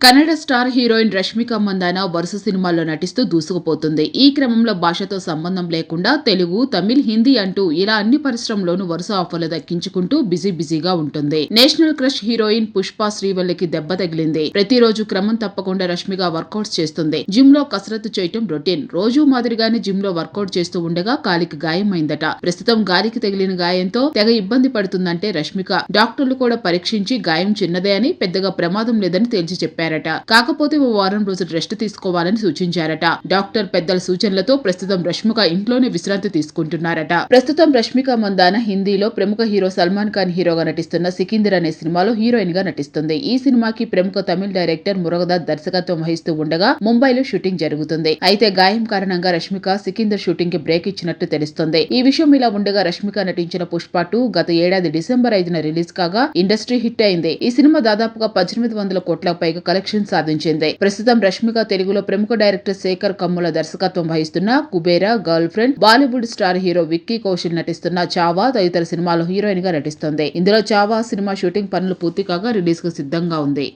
Kannada star heroine Rashmika Mandanna వరుస సినిమాల్లో నటిస్తూ దూసుకుపోతుంది. ఈ క్రమంలో భాషతో సంబంధం లేకుండా తెలుగు తమిళ్ హిందీ అంటూ ఇలా అన్ని పరిశ్రమలోనూ వరుస ఆఫర్లు దక్కించుకుంటూ బిజీ బిజీగా ఉంటుంది. నేషనల్ క్రష్ హీరోయిన్ పుష్ప శ్రీవల్లికి దెబ్బ తగిలింది. ప్రతిరోజు క్రమం తప్పకుండా రష్మిక వర్కౌట్స్ చేస్తుంది. జిమ్లో కసరత్తు చేయటం రొటీన్. రోజు మాదిరిగానే జిమ్లో వర్కౌట్ చేస్తూ ఉండగా కాలికి గాయమైందట. ప్రస్తుతం గాలికి తగిలిన గాయంతో తెగ ఇబ్బంది పడుతుందంటే రష్మిక. డాక్టర్లు కూడా పరీక్షించి గాయం చిన్నదే అని పెద్దగా ప్రమాదం లేదని తేల్చి చెప్పారు. చెప్పారట కాకపోతే ఓ వారం రోజులు రెస్ట్ తీసుకోవాలని సూచించారట. డాక్టర్ పెద్దల సూచనలతో ప్రస్తుతం రష్మిక ఇంట్లోనే విశ్రాంతి తీసుకుంటున్నారట. ప్రస్తుతం రష్మిక మందాన హిందీలో ప్రముఖ హీరో సల్మాన్ ఖాన్ హీరోగా నటిస్తున్న సికిందర్ అనే సినిమాలో హీరోయిన్గా నటిస్తుంది. ఈ సినిమాకి ప్రముఖ తమిళ డైరెక్టర్ మురగదాస్ దర్శకత్వం వహిస్తూ ఉండగా ముంబైలో షూటింగ్ జరుగుతుంది. అయితే గాయం కారణంగా రష్మిక సికిందర్ షూటింగ్కి బ్రేక్ ఇచ్చినట్టు తెలుస్తుంది. ఈ విషయం ఇలా ఉండగా రష్మిక నటించిన పుష్ప టూ గత ఏడాది డిసెంబర్ ఐదున రిలీజ్ కాగా ఇండస్ట్రీ హిట్ అయింది. ఈ సినిమా దాదాపుగా పద్దెనిమిది వందల కోట్ల పైగా కలెక్షన్ సాధించింది. ప్రస్తుతం రష్మిక తెలుగులో ప్రముఖ డైరెక్టర్ శేఖర్ కమ్ముల దర్శకత్వం వహిస్తున్న Kubera girlfriend Bollywood star hero Vicky Kaushal నటిస్తున్న చావా తదితర సినిమాలో హీరోయిన్గా నటిస్తుంది. ఇందులో చావా సినిమా షూటింగ్ పనులు పూర్తి కాగా రిలీజ్కు సిద్ధంగా ఉంది.